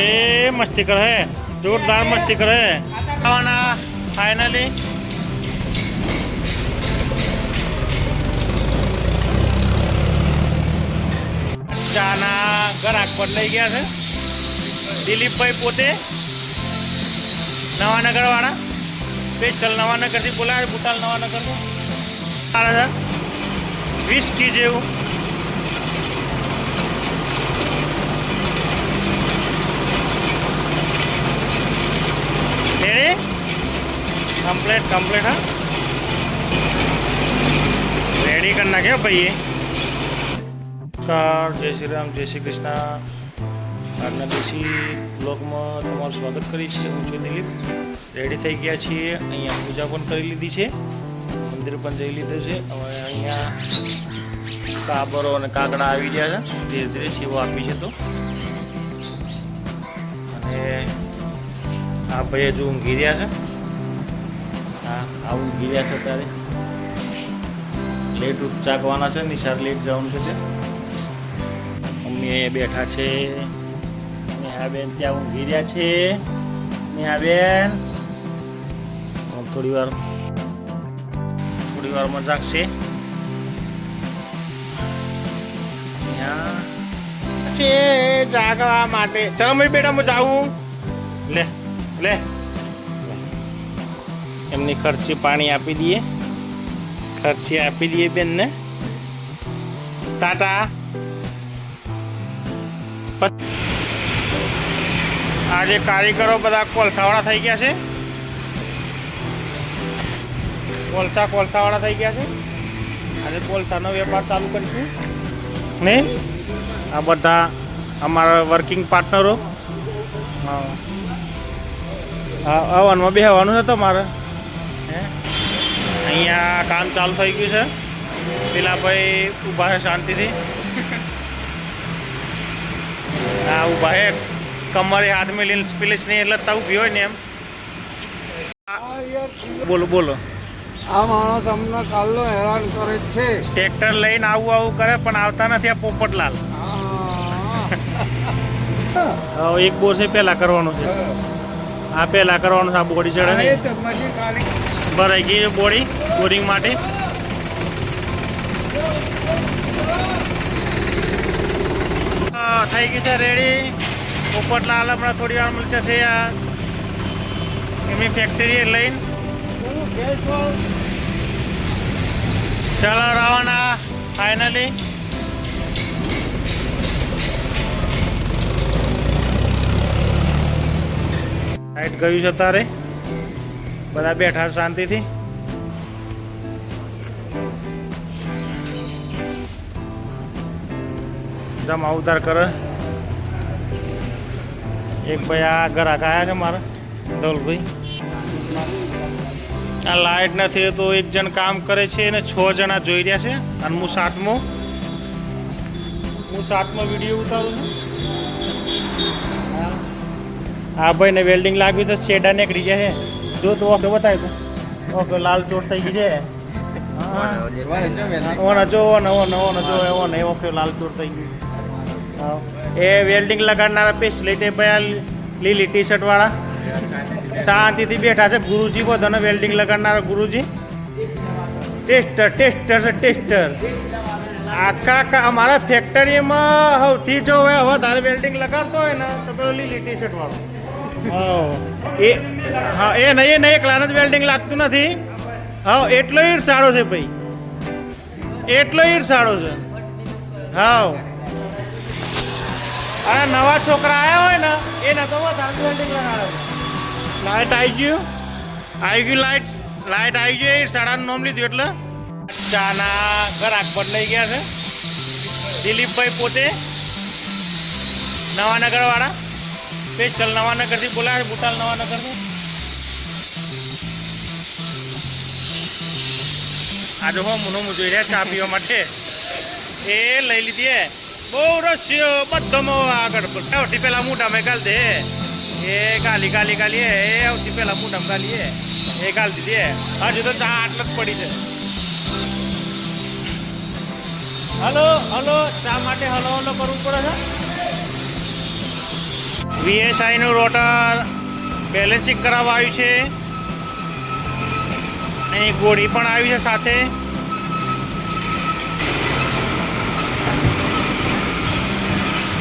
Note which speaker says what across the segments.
Speaker 1: એ મસ્તી કરે હે. જોરદાર મસ્તી કરે હે. આવવાના ફાઇનલી ચાના ગ્રાહક લઈ ગયા છે. દિલીપભાઈ પોતે નવાનગર વાળા સ્પેશિયલ નવાનગરથી બોલાવે ભૂતાલ નવાનગરનું. આવે વીસ કી જેવું. રેડી કમ્પ્લેટ કમ્પ્લેટ હા રેડી કરી નાખ્યો ભાઈએ નમસ્કાર જય શ્રી રામ જય શ્રી કૃષ્ણ આજના દેશી બ્લોગમાં તમારું સ્વાગત કરી છે હું છું દિલીપ રેડી થઈ ગયા છીએ અહીંયા પૂજા પણ કરી લીધી છે મંદિર પણ જઈ લીધું છે હવે અહીંયા કાબરો અને કાગડા આવી ગયા છે ધીરે ધીરે સેવા આપી છે તો અને આ ભાઈ હજુ ઊંઘી રહ્યા છે. હા આ ઊંઘી રહ્યા છે અત્યારે. લેટ ચાકવાના છે નિશાર લેટ જવાનું છે મમ્મી અહીંયા બેઠા છે. નેહાબેન ત્યાં ઊંઘી રહ્યા છે. નેહાબેન થોડી વાર થોડી વાર મજાક નેહા. છે, જાગવા માટે. ચાલો મારી બેટા, હું જાઉં. લે. લે. એમની ખર્ચી પાણી આપી દઈએ. ખર્ચી આપી દઈએ બેનને. ટાટા. આજે કારીગરો બધા કોલસાવાળા થઈ ગયા છે. કોલસા કોલસાવાળા થઈ ગયા છે. આજે કોલસાનો વેપાર ચાલુ કરીશું. ને? આ બધા અમારા વર્કિંગ પાર્ટનરો હા. આવવાનું બેહવાનું છે તમારે. હે? અહીંયા કામ ચાલુ થઈ ગયું છે. પેલા ભાઈ ઊભા છે શાંતિથી. હા ઊભા છે. કમરે હાથ મેલીને સ્પિલિશ નહીં એટલે તા ઊભી હોય ને એમ. બોલો બોલો.
Speaker 2: આ માણસ અમને કાલનો હેરાન કરે છે.
Speaker 1: ટ્રેક્ટર લઈને આવું આવું કરે પણ આવતા નથી આ પોપટલાલ. હવે એક બોર છે પેલા કરવાનું છે. આ પેલા કરવાનું છે આ બોડી ચડે ભરાઈ ગઈ બોડી બોરિંગ માટે. હા, થઈ ગઈ છે રેડી. પોપટલાલ હમણાં થોડી વાર મળશે છે આ એમની ફેક્ટરી લઈને. ચાલો રવાના ફાઇનલી લાઈટ ગયું છે તારે? બધા બેઠા શાંતિથી? જમા ઉતાર કરે. એક ભાઈ આ ગ્રાહક આવ્યા છે મારા ધોલભાઈ આ લાઇટ નથી તો એક જણ કામ કરે છે અને છ જણા જોઈ રહ્યા છે. અને હું સાતમો હું સાતમો વીડિયો ઉતારું છું. હા ભાઈને વેલ્ડિંગ લાગ્યું તો શેડા નીકળી છે. જો તો ઓકે બતાવી તું. ઓકે, લાલ ચોટ થઈ ગઈ છે. ઓને જો, ઓને ઓને ઓને જો, ઓને ઓકે લાલ ચોટ થઈ ગઈ. એ વેલ્ડિંગ લગાડનારા પેશલિટી ભાઈ લીલી ટી શર્ટ શાંતિથી બેઠા છે, ગુરુજી બધાને વેલ્ડિંગ લગાડનારા ગુરુજી. ટેસ્ટર ટેસ્ટર છે, ટેસ્ટર. આખા અમારા ફેક્ટરીમાં સૌથી જો હવે વધારે વેલ્ડિંગ લગાડતો હોય ને, તો પેલો લીલી ટી શર્ટ વાળો. એ, હા, એ નહીં એ નહીં એકલાને જ વેલ્ડિંગ લાગતું નથી. હા, એટલો ઈર્ષાળો છે ભાઈ. એટલો ઈર્ષાળો છે. હા. અરે નવા છોકરા આવ્યા હોય ને એ તો વધારે વેલ્ડિંગ લગાડે લાઇટ આવી ગયું. આવી ગયું લાઇટ લાઇટ આવી ગઈ શાળાનું નામ લીધું એટલે. ચાના ગ્રાહક લઈ ગયા છે. દિલીપભાઈ પોતે. નવાનગર વાળા સ્પેશિયલ નવાનગરથી બોલાવે બુટાલ નવાનગરનું. આજે હું મુનો મુ જોઈ રહ્યા ચા પીવા માટે. એ લઈ લીધી. બહુ રસ્યો બધો આગળ. સૌથી પહેલા મોઢામાં ગાલ દે. એ ગાલી ગાલી ગાલી. એ સૌથી પહેલાં મોટા ગાલી એ ગાલ દીધી. હજુ તો ચા આટલો જ પડી છે. હલો હલો ચા માટે હલો હલો કરવું પડે છે? વીએસઆઈનું રોટર બેલેન્સિંગ કરાવવા આવ્યું છે. અહીં ગોળી પણ આવી છે સાથે.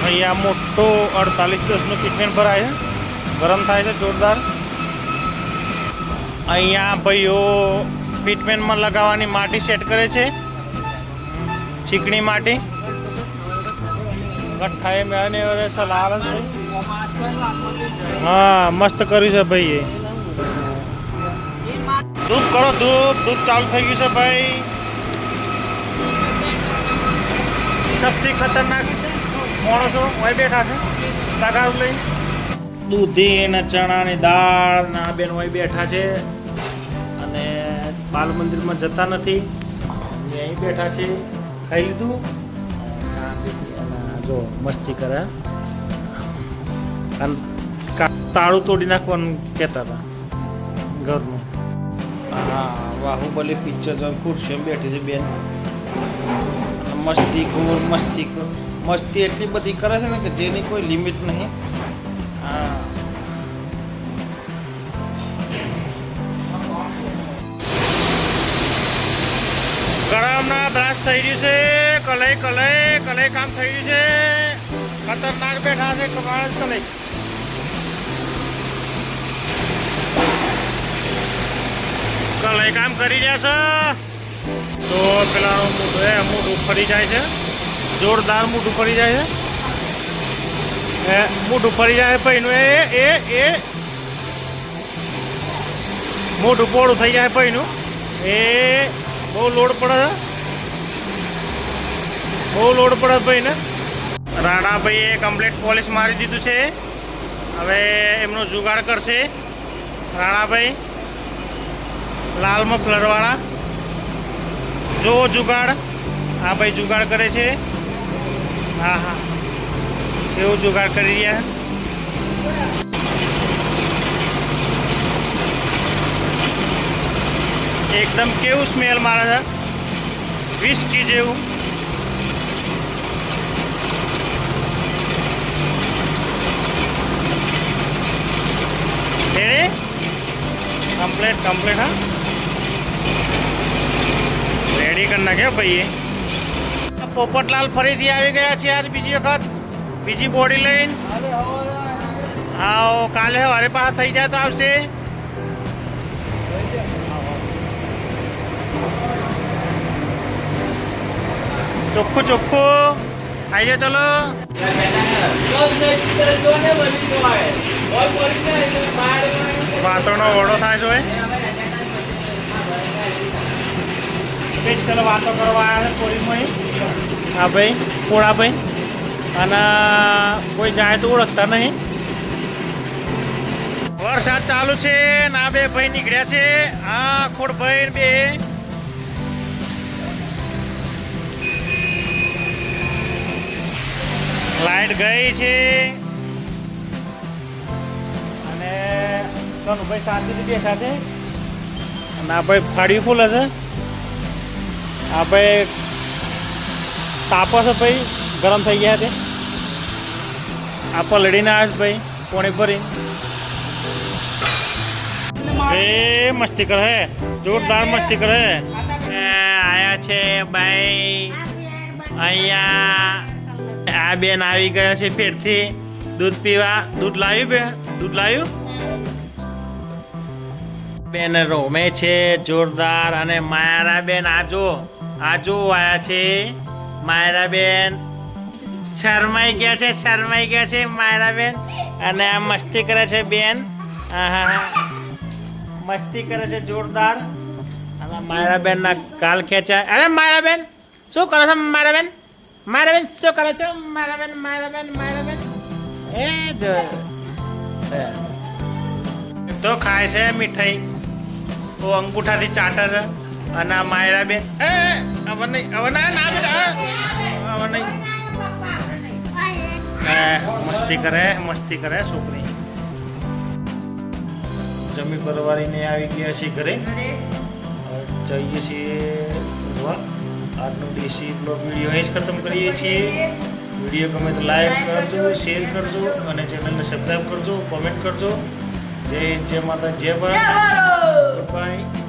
Speaker 1: અહીંયા મોટો અડતાલીસ દિવસનું ટ્રીટમેન્ટ ભરાય છે. ગરમ થાય છે, જોરદાર. અહીંયા ભાઈઓ ટ્રીટમેન્ટમાં લગાવવાની માટી સેટ કરે છે. ચીકણી માટી. ગઠ્ઠાએ મેં અને સલાહ હા, મસ્ત કર્યું છે ભાઈ એ ધૂપ કરો ધૂપ ધૂપ ચાલુ થઈ ગયું છે ભાઈ. સૌથી ખતરનાક માણસો હોય બેઠા છે, તગાર લઈ દૂધી ને ચણાની દાળ ને બેન હોય બેઠા છે. અને બાલ મંદિરમાં જતા નથી. અહીં બેઠા છે. ખાઈ લીધું. જો મસ્તી કરે. અને તાળું તોડી નાખવાનું કહેતા હતા ઘરનું. હા બાહુબલી પિક્ચર જો ખુરશીમાં બેઠી છે બેન. મસ્તી ખોર મસ્તી ખોર મસ્તી એટલી બધી કરે છે ને કે જેની કોઈ લિમિટ નહીં. હા. ગરમના બ્રાસ થઈ રહ્યું છે. કલઈ કલઈ કલઈ કામ થઈ ગયું છે. ખતરનાક બેઠા છે કમાલ કલઈ કલઈ કામ કરી રહ્યા છે. તો પેલા મોઢું મોઢું ફરી જાય છે. જોરદાર મોઢું ફરી જાય છે. એ મોઢું ફરી જાય પૈનું એ એ એ. મોઢું પોળું થઈ જાય પૈનું એ, બહુ લોડ પડે છે. બહુ લોડ પડે ભાઈને. રાણાભાઈએ કમ્પ્લીટ પોલિશ મારી દીધું છે. હવે એમનો જુગાડ કરશે રાણાભાઈ લાલ મફલરવાળા જો જુગાડ, આ ભાઈ જુગાડ કરે છે. હા હા. એવું જુગાડ કરી રહ્યા. એકદમ કેવું સ્મેલ મારે છે. વિસ્કી જેવું. રેડી કમ્પ્લેટ કમ્પ્લેટ હા. રેડી કરી નાખ્યો ભાઈએ. પોપટલાલ ફરીથી આવી ગયા છે આજ બીજી વખત. બીજી બોડી લઈને. આવો, કાલે હવારે પાસ થઈ જાય તો આવશે. ચોખ્ખું ચોખ્ખું. આવી જાઓ ચલો. વાતોનો ઓળો થાય છે. સ્પેશિયલ વાતો કરવા આવ્યા છે કોરીમાં હા ભાઈ પોળા ભાઈ? અને કોઈ જાય તો ઓળખતા નહીં. વરસાદ ચાલુ છે ના બે ભાઈ નીકળ્યા છે. આ ખોડ ભાઈ બે. લાઈટ ગઈ છે. અને કનુભાઈ શાંતિથી બેઠા છે. અને આ ભાઈ ફાડી ફૂલ છે. આ ભાઈ તાપસ ભાઈ, ગરમ થઈ ગયા છે. આ પલળીને આવે ભાઈ પોણી ભરી. એ મસ્તી કરે જોરદાર મસ્તી કરે આયા છે ભાઈ. અહીંયા આ બેન આવી ગયા છે ફેરથી. દૂધ પીવા. દૂધ લાવ્યું બેન દૂધ લાવ્યું? બેન રોમે છે, જોરદાર. અને માયારા બેન આજો. આજો આયા છે. માયરા બેન શરમાઈ ગયા છે, શરમાઈ ગયા છે માયરા બેન અને આ મસ્તી કરે છે બેન. મસ્તી કરે છે, જોરદાર. અને માયરા બેન ના કાલ ખેંચાય. અરે માયરા બેન શું કરો છો મારા બેન મારા બેન શું કરો છો? મારા બેન મારા બેન મારા બેન એ. જો તો ખાય છે મીઠાઈ. ઓ અંગૂઠાથી ચાટર છે અને આ માયરા બેન એ હવે નહીં હવે ના ના બેટા હવે નહીં. એ, મસ્તી કરે મસ્તી કરે છોકરી. જમી પરવારીને આવી ગયા છીએ ઘરે. જઈએ છીએ આજનો દેશી બ્લોગ વીડિયો અહીં જ ખતમ કરીએ છીએ. વીડિયો ગમે તો લાઈક કરજો શેર કરજો અને ચેનલને સબસ્ક્રાઈબ કરજો કોમેન્ટ કરજો. જય જય માતા જય ભારત. Good bye